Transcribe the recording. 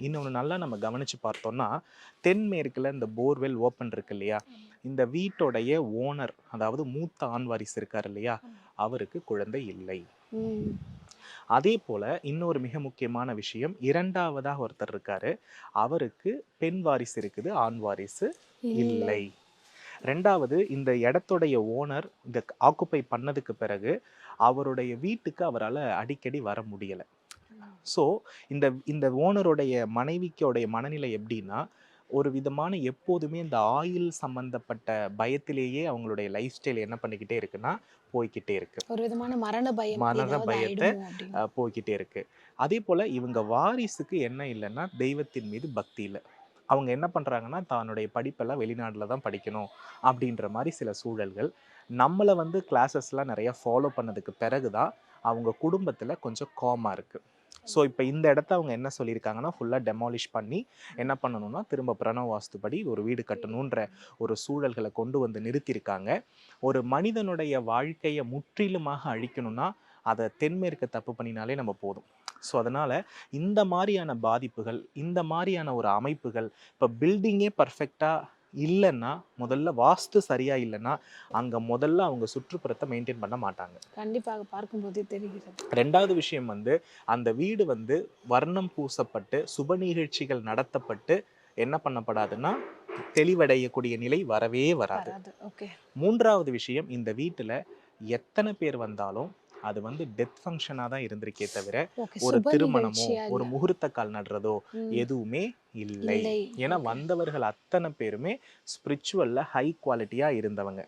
இன்னொன்று நல்லா நம்ம கவனிச்சு பார்த்தோம்னா தென்மேற்குல இந்த போர்வெல் ஓப்பன் இருக்கு இல்லையா? இந்த வீட்டோடைய ஓனர் அதாவது மூத்த ஆண் வாரிசு இருக்கார் இல்லையா? அவருக்கு குழந்தை இல்லை. அதே போல இன்னொரு மிக முக்கியமான விஷயம் இரண்டாவதாக ஒருத்தர் இருக்காரு. அவருக்கு பெண் வாரிசு இருக்குது ஆண் வாரிசு இல்லை. ரெண்டாவது இந்த இடத்துடைய ஓனர் இந்த ஆக்குப்பை பண்ணதுக்கு பிறகு அவருடைய வீட்டுக்கு அவரால் அடிக்கடி வர முடியலை. ஸோ இந்த இந்த ஓனருடைய மனைவிக்கோடைய மனநிலை எப்படின்னா ஒரு விதமான எப்போதுமே இந்த ஆயில் சம்பந்தப்பட்ட பயத்திலேயே அவங்களுடைய லைஃப் ஸ்டைல் என்ன பண்ணிக்கிட்டே இருக்குன்னா போய்க்கிட்டே இருக்கு. ஒரு விதமான மரண பயம் மரண பயத்தை, போய்க்கிட்டே இருக்கு. அதே போல இவங்க வாரிசுக்கு என்ன இல்லைன்னா தெய்வத்தின் மீது பக்தி இல்லை. அவங்க என்ன பண்றாங்கன்னா தன்னுடைய படிப்பெல்லாம் வெளிநாட்டுல தான் படிக்கணும் அப்படின்ற மாதிரி சில சூழல்கள். நம்மளை வந்து கிளாஸஸ்லாம் நிறைய ஃபாலோ பண்ணதுக்கு பிறகுதான் அவங்க குடும்பத்துல கொஞ்சம் காமா இருக்கு. ஸோ இப்போ இந்த இடத்த அவங்க என்ன சொல்லியிருக்காங்கன்னா ஃபுல்லாக டெமாலிஷ் பண்ணி என்ன பண்ணணும்னா திரும்ப பிரணவ வாஸ்துபடி ஒரு வீடு கட்டணுன்ற ஒரு சூழல்களை கொண்டு வந்து நிறுத்தியிருக்காங்க. ஒரு மனிதனுடைய வாழ்க்கையை முற்றிலுமாக அழிக்கணும்னா அதை தென்மேற்கு தப்பு பண்ணினாலே நம்ம போதும். ஸோ அதனால் இந்த மாதிரியான பாதிப்புகள் இந்த மாதிரியான ஒரு அமைப்புகள் இப்போ பில்டிங்கே பர்ஃபெக்டாக இல்லைன்னா முதல்ல வாஸ்து சரியாக இல்லைன்னா அங்கே முதல்ல அவங்க சுற்றுப்புறத்தை மெயின்டைன் பண்ண மாட்டாங்க. கண்டிப்பாக பார்க்கும்போதே தெரிகிறது. ரெண்டாவது விஷயம் வந்து அந்த வீடு வந்து வர்ணம் பூசப்பட்டு சுப நிகழ்ச்சிகள் நடத்தப்பட்டு என்ன பண்ணப்படாதுன்னா தெளிவடையக்கூடிய நிலை வரவே வராது. மூன்றாவது விஷயம் இந்த வீட்டில் எத்தனை பேர் வந்தாலும் அது வந்து டெத் ஃபங்க்ஷனாக தான் இருந்திருக்கே தவிர ஒரு திருமணமோ ஒரு. முகூர்த்த கால் நடுறதோ. எதுவுமே இல்லை ஏன்னா. வந்தவர்கள் அத்தனை பேருமே ஸ்பிரிச்சுவல்ல ஹை குவாலிட்டியா இருந்தவங்க